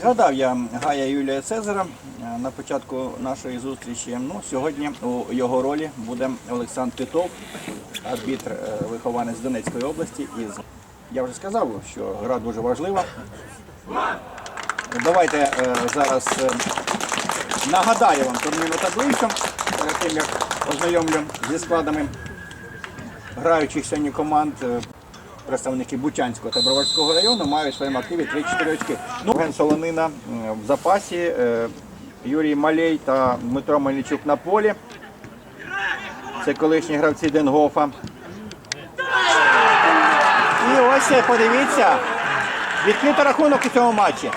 Згадав я Гая Юлія Цезара е, на початку нашої зустрічі. Ну, сьогодні у його ролі буде Олександр Титов, арбітр, е, вихованець Донецької області. Із я вже сказав, що гра дуже важлива. Давайте е, зараз нагадаю вам турнірну таблицю перед тим, як ознайомлю зі складами граючих сьогодні команд. Представники Бучанського та Броварського району мають в своєму активі 3-4 очки. Ну, Ген Солонина в запасі, е, Юрій Малей та Дмитро Мельничук на полі. Це колишні гравці Денгофа. І ось е, подивіться, відкритий рахунок у цьому матчі.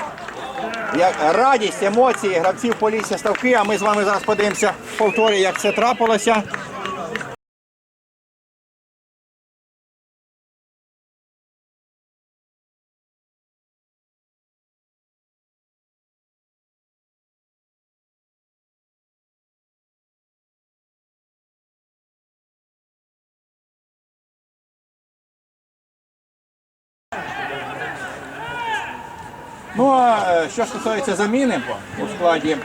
Як радість, емоції гравців Полісся Ставки, а ми з вами зараз подивимося в повторі, як це трапилося. Ну а е, що стосується заміни у складі,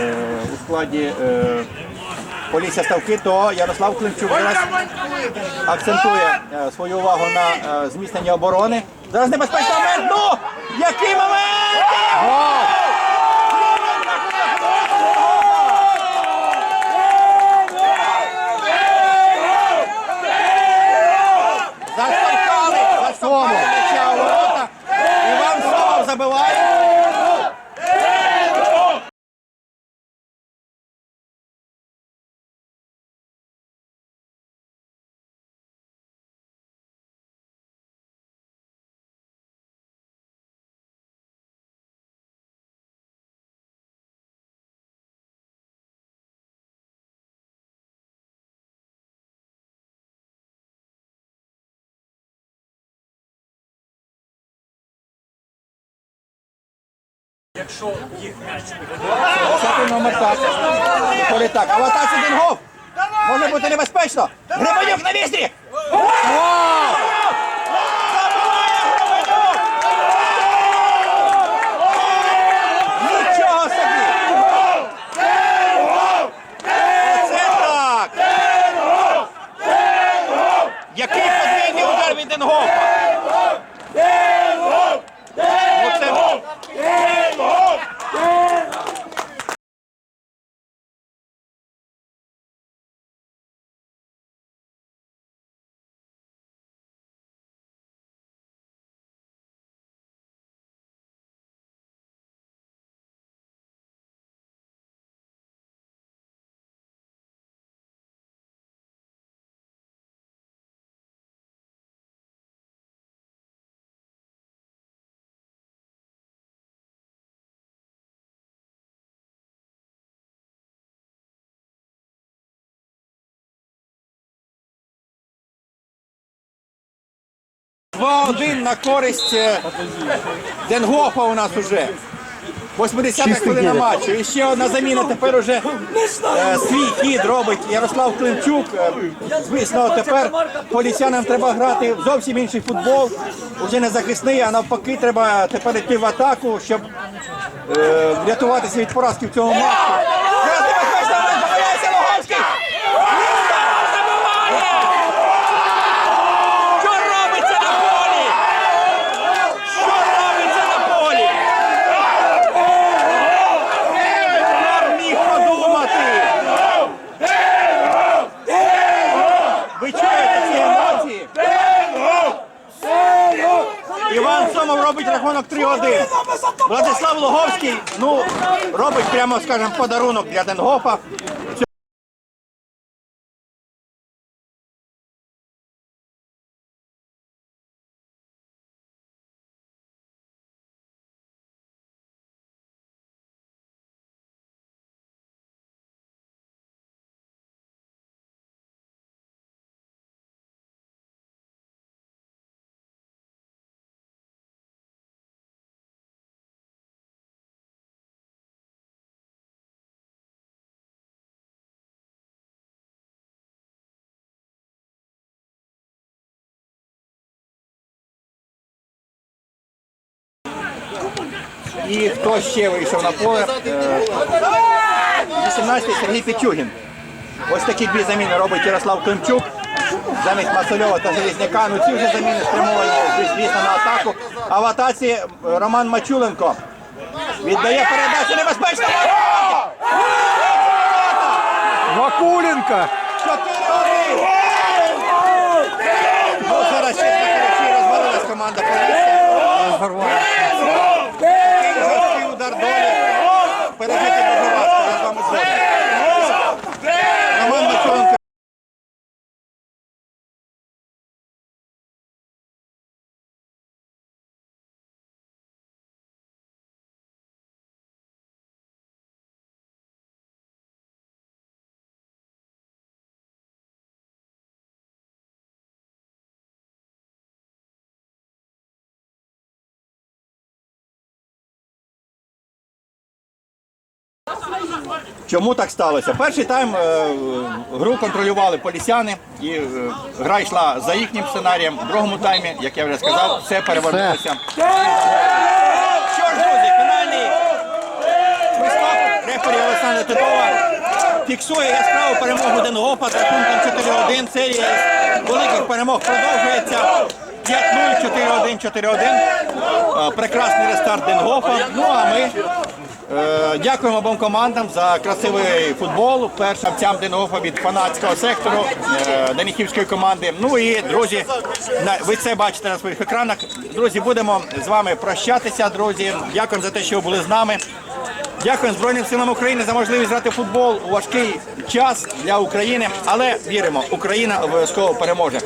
е, у складі е, Полісся Ставки, то Ярослав Климчук зараз акцентує е, свою увагу на е, зміцнення оборони. Зараз небезпечний момент. Ну! Який момент! Bye-bye. Номер так. Виходить так. А в атаці Денгоф. Може бути небезпечно. Грибанюк на місці. Нічого собі! Оце так! Який подвійний удар від Денгофа! 2-1 на користь е, Денгофа у нас уже. 80-та хвилина матчу. І ще одна заміна тепер уже е, свій хід робить Ярослав Климчук. Е, звісно, тепер поліцянам треба грати в зовсім інший футбол. Уже не захисний, а навпаки, треба тепер йти в атаку, щоб е, врятуватися від поразки в цьому матчі. Робить рахунок 3-1. Владислав Логовський ну, робить прямо, скажімо, подарунок для Денгофа. І хто ще вийшов на поле? Е, 18-й Сергій Петюгін. Ось такі дві заміни робить Ярослав Климчук. Замість Масольова та Железняка. Ну ці вже заміни спрямовані, звісно, на атаку. А в атаці е, Роман Мачуленко віддає передачу небезпечно. Вакуленко! 4-1! Ну, зараз ще речі розвалилась команда Полісся. Такий жорсткий удар долі. Пережити дуже важко, я з вами згоден. Роман Мачуленко. Чому так сталося? Перший тайм е, гру контролювали полісяни, і е, гра йшла за їхнім сценарієм. В другому таймі, як я вже сказав, все перевернулося. Що ж, друзі, фінальний свисток рефері Олександра Титова фіксує яскраву перемогу Денгофа з рахунком 4-1. Серія великих перемог продовжується. 5-0, 4-1, 4-1. Е, Прекрасний рестарт Денгофа. Ну а ми Дякуємо обом командам за красивий футбол. Першим гравцям Денгофа від фанатського сектору е, Даніхівської команди. Ну і друзі, ви це бачите на своїх екранах. Друзі, будемо з вами прощатися. Друзі, дякуємо за те, що ви були з нами. Дякуємо Збройним силам України за можливість грати футбол у важкий час для України. Але віримо, Україна обов'язково переможе.